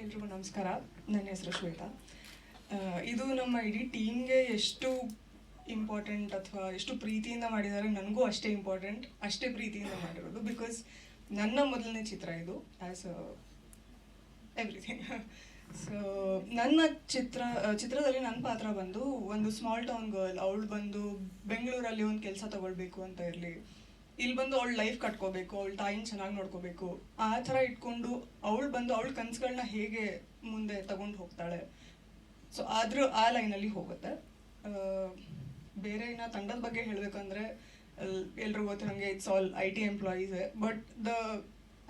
ಎಲ್ರಿಗೂ ನಮಸ್ಕಾರ. ನನ್ನ ಹೆಸರು ಶ್ವೇತಾ. ಇದು ನಮ್ಮ ಇಡೀ ಟೀಮ್ಗೆ ಎಷ್ಟು ಇಂಪಾರ್ಟೆಂಟ್ ಅಥವಾ ಎಷ್ಟು ಪ್ರೀತಿಯಿಂದ ಮಾಡಿದ್ದಾರೆ ನನಗೂ ಅಷ್ಟೇ ಇಂಪಾರ್ಟೆಂಟ್ ಅಷ್ಟೇ ಪ್ರೀತಿಯಿಂದ ಮಾಡಿರೋದು ಬಿಕಾಸ್ ನನ್ನ ಮೊದಲನೇ ಚಿತ್ರ ಇದು. ಆ್ಯಸ್ ಎವ್ರಿಥಿಂಗ್ ಸೊ ನನ್ನ ಚಿತ್ರ ಚಿತ್ರದಲ್ಲಿ ನನ್ನ ಪಾತ್ರ ಬಂದು ಒಂದು ಸ್ಮಾಲ್ ಟೌನ್ ಗರ್ಲ್ ಅವಳು ಬಂದು ಬೆಂಗಳೂರಲ್ಲಿ ಒಂದು ಕೆಲಸ ತಗೊಳ್ಬೇಕು ಅಂತ ಇರಲಿ. ಇಲ್ಲಿ ಬಂದು ಅವಳು ಲೈಫ್ ಕಟ್ಕೋಬೇಕು, ಅವಳ ತಾಯಿನ ಚೆನ್ನಾಗಿ ನೋಡ್ಕೋಬೇಕು. ಆ ಥರ ಇಟ್ಕೊಂಡು ಅವಳು ಬಂದು ಅವಳ ಕನಸುಗಳನ್ನ ಹೇಗೆ ಮುಂದೆ ತಗೊಂಡು ಹೋಗ್ತಾಳೆ. ಸೊ ಆದರೂ ಆ ಲೈನಲ್ಲಿ ಹೋಗುತ್ತೆ. ಬೇರೆ ಇನ್ನು ತಂಡದ ಬಗ್ಗೆ ಹೇಳಬೇಕಂದ್ರೆ ಎಲ್ರಿಗೂ ಗೊತ್ತಿರಂಗೆ it's all I T employees but the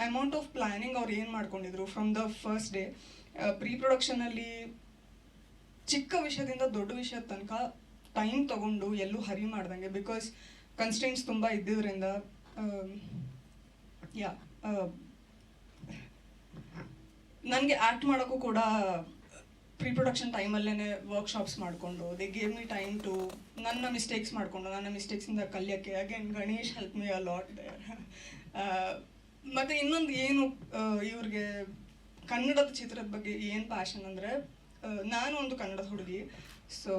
amount of planning ಅವ್ರು ಏನು ಮಾಡ್ಕೊಂಡಿದ್ರು from the first day pre ಪ್ರೊಡಕ್ಷನಲ್ಲಿ ಚಿಕ್ಕ ವಿಷಯದಿಂದ ದೊಡ್ಡ ವಿಷಯದ ತನಕ ಟೈಮ್ ತಗೊಂಡು ಎಲ್ಲೂ ಹರಿ ಮಾಡ್ದಂಗೆ ಬಿಕಾಸ್ ಕನ್ಸ್ಟೆಂಟ್ಸ್ ತುಂಬ ಇದ್ದಿದ್ದರಿಂದ ಯಾ ನನಗೆ ಆ್ಯಕ್ಟ್ ಮಾಡೋಕ್ಕೂ ಕೂಡ ಪ್ರೀ ಪ್ರೊಡಕ್ಷನ್ ಟೈಮಲ್ಲೇ ವರ್ಕ್ಶಾಪ್ಸ್ ಮಾಡಿಕೊಂಡು they gave me time to ನನ್ನ ಮಿಸ್ಟೇಕ್ಸ್ ಮಾಡಿಕೊಂಡು, ನನ್ನ ಮಿಸ್ಟೇಕ್ಸಿಂದ ಕಲಿಯೋಕ್ಕೆ. Again Ganesh help me a lot ಮತ್ತು ಇನ್ನೊಂದು ಏನು ಇವ್ರಿಗೆ ಕನ್ನಡದ ಚಿತ್ರದ ಬಗ್ಗೆ ಏನು ಪ್ಯಾಷನ್ ಅಂದರೆ ನಾನು ಒಂದು ಕನ್ನಡದ ಹುಡುಗಿ. ಸೊ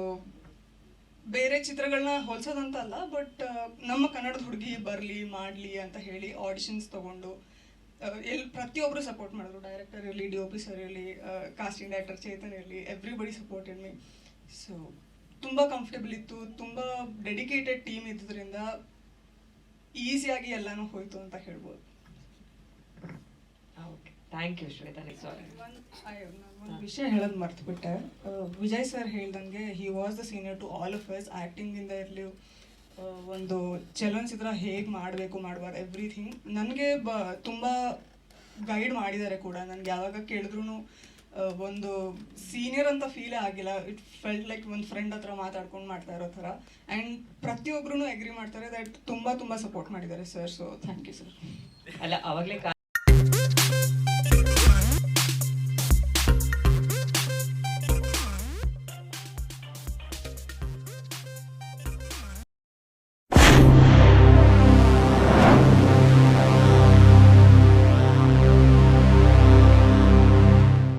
ಬೇರೆ ಚಿತ್ರಗಳನ್ನ ಹೋಲ್ಸೋದಂತ ಅಲ್ಲ ಬಟ್ ನಮ್ಮ ಕನ್ನಡದ ಹುಡುಗಿ ಬರಲಿ, ಮಾಡಲಿ ಅಂತ ಹೇಳಿ ಆಡಿಷನ್ಸ್ ತಗೊಂಡು ಎಲ್ಲಿ ಪ್ರತಿಯೊಬ್ಬರು ಸಪೋರ್ಟ್ ಮಾಡಿದ್ರು. ಡೈರೆಕ್ಟರ್ ಇರಲಿ ಡಿ ಪಿ ಸರ್ ಇರಲಿ ಕಾಸ್ಟಿಂಗ್ ಡೈರೆಕ್ಟರ್ ಚೇತನ್ ಇರಲಿ ಎವ್ರಿಬಡಿ ಸಪೋರ್ಟ್ ಮೀ ಸೊ ತುಂಬ ಕಂಫರ್ಟೇಬಲ್ ಇತ್ತು. ತುಂಬ ಡೆಡಿಕೇಟೆಡ್ ಟೀಮ್ ಇದ್ದಿದ್ರಿಂದ ಈಸಿಯಾಗಿ ಎಲ್ಲನೂ ಹೋಯ್ತು ಅಂತ ಹೇಳ್ಬೋದು. ಥ್ಯಾಂಕ್ ಯು ಶ್ವೇತಾ ಸಾರಿ ಒಂದು ವಿಷಯ ಹೇಳೋದು ಮರ್ತ್ಬಿಟ್ಟೆ. ವಿಜಯ್ ಸರ್ ಹೇಳ್ದಂಗೆ he was the senior to all of us ಆ್ಯಕ್ಟಿಂಗಿಂದ ಇರಲಿ ಒಂದು ಚಲನಚಿತ್ರ ಹೇಗೆ ಮಾಡಬೇಕು ಮಾಡಬಾರ್ದು ಎವ್ರಿಥಿಂಗ್ ನನಗೆ ಬ ತುಂಬ ಗೈಡ್ ಮಾಡಿದ್ದಾರೆ ಕೂಡ. ನನಗೆ ಯಾವಾಗ ಕೇಳಿದ್ರು ಒಂದು ಸೀನಿಯರ್ ಅಂತ ಫೀಲೇ ಆಗಿಲ್ಲ. ಇಟ್ ಫೆಲ್ಟ್ ಲೈಕ್ ಒಂದು ಫ್ರೆಂಡ್ ಹತ್ರ ಮಾತಾಡ್ಕೊಂಡು ಮಾಡ್ತಾ ಇರೋ ಥರ. ಆ್ಯಂಡ್ ಪ್ರತಿಯೊಬ್ಬರೂ ಎಗ್ರಿ ಮಾಡ್ತಾರೆ ದಟ್ ತುಂಬ ತುಂಬ ಸಪೋರ್ಟ್ ಮಾಡಿದ್ದಾರೆ sir so thank you sir ಅಲ್ಲ ಅವಾಗಲೇ